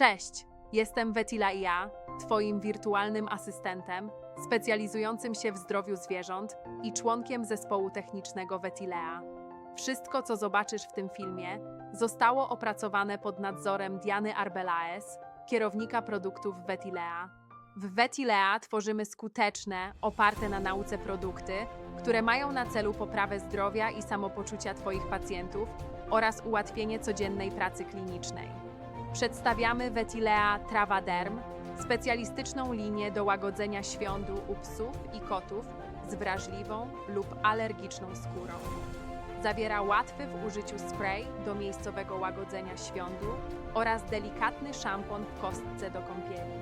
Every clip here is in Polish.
Cześć, jestem Wetila ja, Twoim wirtualnym asystentem, specjalizującym się w zdrowiu zwierząt i członkiem zespołu technicznego Vetilea. Wszystko, co zobaczysz w tym filmie, zostało opracowane pod nadzorem Diany Arbelaes, kierownika produktów Vetilea. W Vetilea tworzymy skuteczne, oparte na nauce produkty, które mają na celu poprawę zdrowia i samopoczucia Twoich pacjentów oraz ułatwienie codziennej pracy klinicznej. Przedstawiamy Vetilea Travaderm, specjalistyczną linię do łagodzenia świądu u psów i kotów z wrażliwą lub alergiczną skórą. Zawiera łatwy w użyciu spray do miejscowego łagodzenia świądu oraz delikatny szampon w kostce do kąpieli.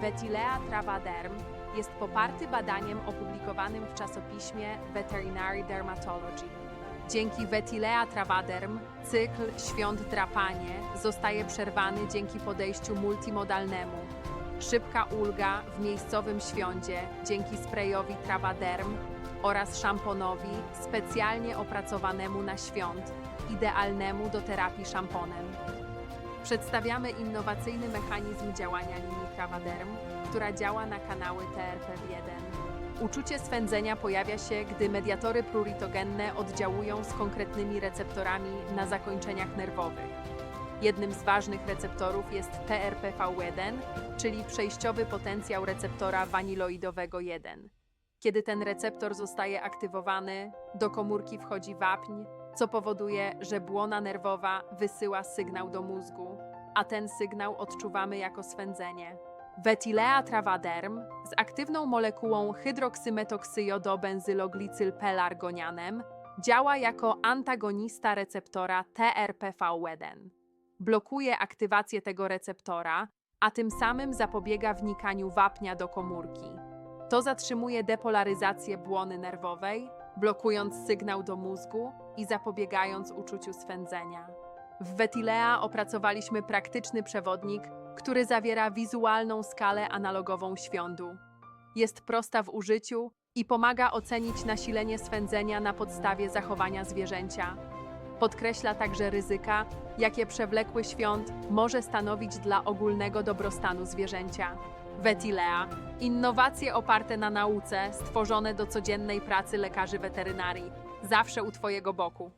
Vetilea Travaderm jest poparty badaniem opublikowanym w czasopiśmie Veterinary Dermatology. Dzięki Vetilea Travaderm cykl świąt drapanie zostaje przerwany dzięki podejściu multimodalnemu. Szybka ulga w miejscowym świądzie dzięki sprayowi Travaderm oraz szamponowi specjalnie opracowanemu na świąt, idealnemu do terapii szamponem. Przedstawiamy innowacyjny mechanizm działania linii Travaderm, która działa na kanały TRP1. Uczucie swędzenia pojawia się, gdy mediatory pluritogenne oddziałują z konkretnymi receptorami na zakończeniach nerwowych. Jednym z ważnych receptorów jest TRPV1, czyli przejściowy potencjał receptora waniloidowego 1. Kiedy ten receptor zostaje aktywowany, do komórki wchodzi wapń, co powoduje, że błona nerwowa wysyła sygnał do mózgu, a ten sygnał odczuwamy jako swędzenie. Vetilea travaderm z aktywną molekułą hydroksymetoksyljodobenzyloglicyl-pelargonianem działa jako antagonista receptora TRPV1. Blokuje aktywację tego receptora, a tym samym zapobiega wnikaniu wapnia do komórki. To zatrzymuje depolaryzację błony nerwowej, blokując sygnał do mózgu i zapobiegając uczuciu swędzenia. W Vetilea opracowaliśmy praktyczny przewodnik, który zawiera wizualną skalę analogową świądu. Jest prosta w użyciu i pomaga ocenić nasilenie swędzenia na podstawie zachowania zwierzęcia. Podkreśla także ryzyka, jakie przewlekły świąt może stanowić dla ogólnego dobrostanu zwierzęcia. Vetilea innowacje oparte na nauce, stworzone do codziennej pracy lekarzy weterynarii, zawsze u Twojego boku.